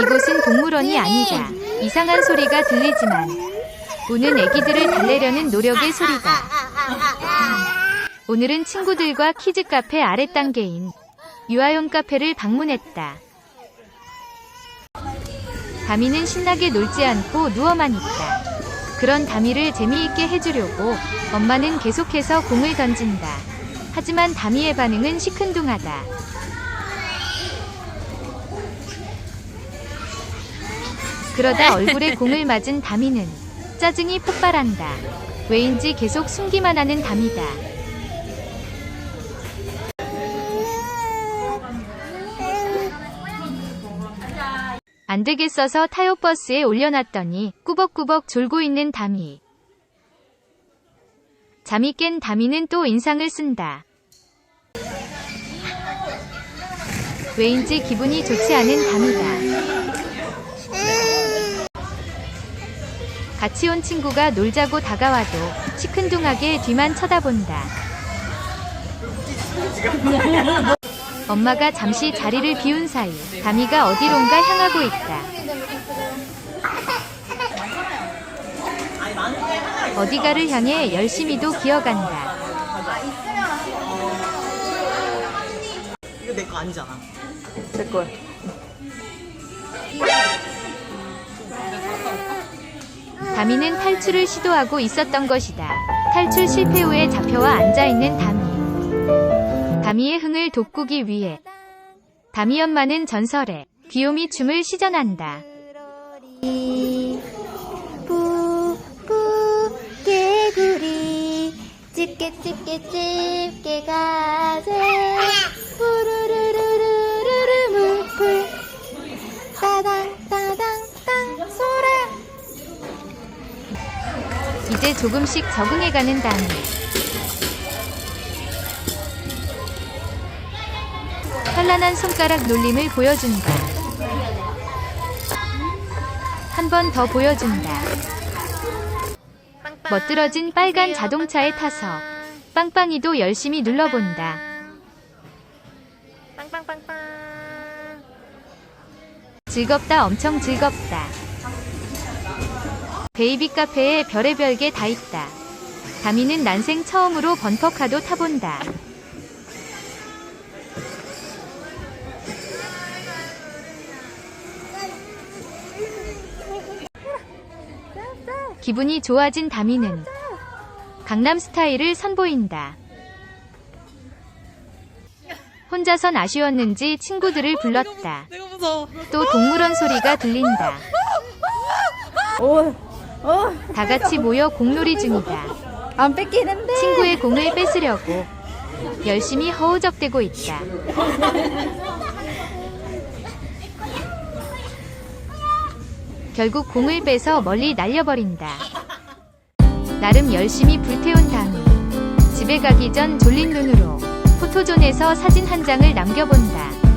이곳은 동물원이 아니다. 이상한 소리가 들리지만 우는 애기들을 달래려는 노력의 소리다. 오늘은 친구들과 키즈 카페 아랫단계인 유아용 카페를 방문했다. 다미는 신나게 놀지 않고 누워만 있다. 그런 다미를 재미있게 해주려고 엄마는 계속해서 공을 던진다. 하지만 다미의 반응은 시큰둥하다. 그러다 얼굴에 공을 맞은 다미는 짜증이 폭발한다. 왜인지 계속 숨기만 하는 다미다. 안 되겠어서 타요버스에 올려놨더니 꾸벅꾸벅 졸고 있는 다미. 잠이 깬 다미는 또 인상을 쓴다. 왜인지 기분이 좋지 않은 다미다. 같이 온 친구가 놀자고 다가와도 시큰둥하게 뒤만 쳐다본다. 엄마가 잠시 자리를 비운 사이 다미가 어디론가 향하고 있다. 어디가를 향해 열심히도 기어간다. 이거 내 거 아니잖아. 제거 다미는 탈출을 시도하고 있었던 것이다. 탈출 실패 후에 잡혀와 앉아있는 다미. 다미의 흥을 돋구기 위해 다미 엄마는 전설의 귀요미 춤을 시전한다. 뿌뿌 개구리 집게 집게 집게 가 이제 조금씩 적응해가는 다미. 현란한 손가락 놀림을 보여준다. 한 번 더 보여준다. 멋들어진 빨간 자동차에 타서 빵빵이도 열심히 눌러본다. 빵빵빵빵 즐겁다 엄청 즐겁다. 베이비 카페에 별의별 게 다 있다. 다미는 난생 처음으로 번퍼카도 타본다. 기분이 좋아진 다미는 강남 스타일을 선보인다. 혼자선 아쉬웠는지 친구들을 불렀다. 또 동물원 소리가 들린다. 오, 어, 다 같이 모여 공놀이 중이다. 안 뺏기는데. 친구의 공을 뺏으려고 열심히 허우적대고 있다. 결국 공을 빼서 멀리 날려버린다. 나름 열심히 불태운 다음 집에 가기 전 졸린 눈으로 포토존에서 사진 한 장을 남겨본다.